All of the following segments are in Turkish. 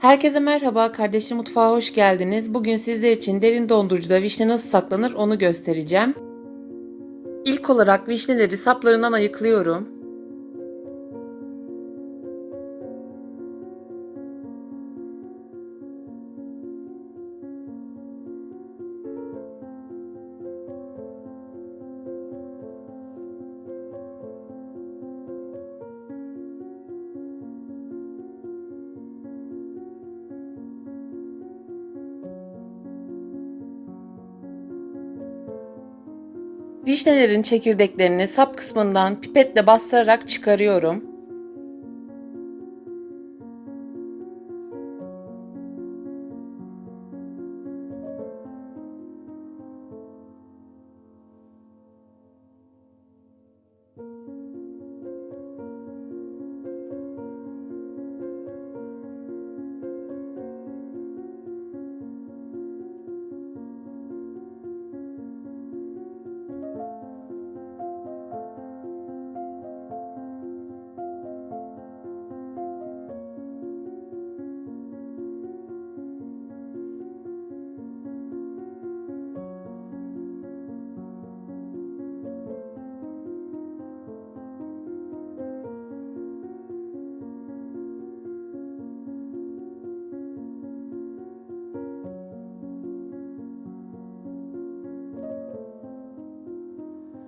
Herkese merhaba, kardeşim mutfağa hoş geldiniz. Bugün sizler için derin dondurucuda vişne nasıl saklanır onu göstereceğim. İlk olarak vişneleri saplarından ayıklıyorum. Vişnelerin çekirdeklerini sap kısmından pipetle bastırarak çıkarıyorum.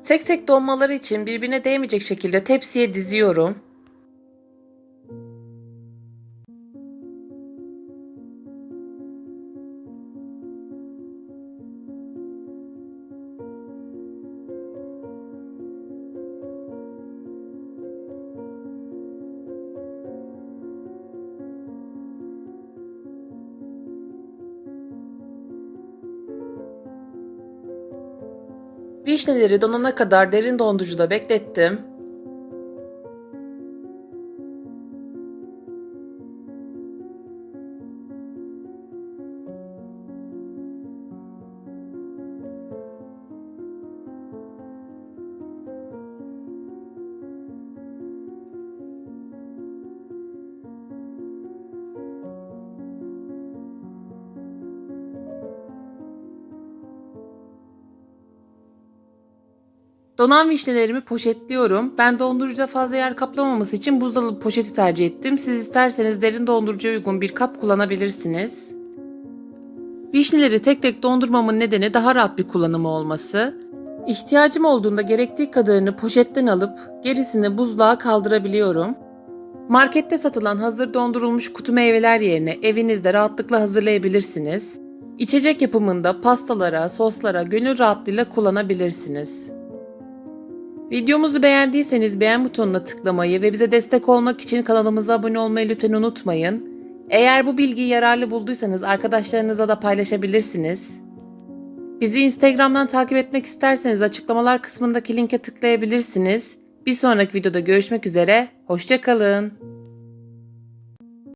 Tek tek donmaları için birbirine değmeyecek şekilde tepsiye diziyorum. Vişneleri donana kadar derin dondurucuda beklettim. Donan vişnelerimi poşetliyorum. Ben dondurucuda fazla yer kaplamaması için buzdolabı poşeti tercih ettim. Siz isterseniz derin dondurucuya uygun bir kap kullanabilirsiniz. Vişneleri tek tek dondurmamın nedeni daha rahat bir kullanımı olması. İhtiyacım olduğunda gerektiği kadarını poşetten alıp gerisini buzluğa kaldırabiliyorum. Markette satılan hazır dondurulmuş kutu meyveler yerine evinizde rahatlıkla hazırlayabilirsiniz. İçecek yapımında pastalara, soslara gönül rahatlığıyla kullanabilirsiniz. Videomuzu beğendiyseniz beğen butonuna tıklamayı ve bize destek olmak için kanalımıza abone olmayı lütfen unutmayın. Eğer bu bilgiyi yararlı bulduysanız arkadaşlarınıza da paylaşabilirsiniz. Bizi Instagram'dan takip etmek isterseniz açıklamalar kısmındaki linke tıklayabilirsiniz. Bir sonraki videoda görüşmek üzere, hoşçakalın.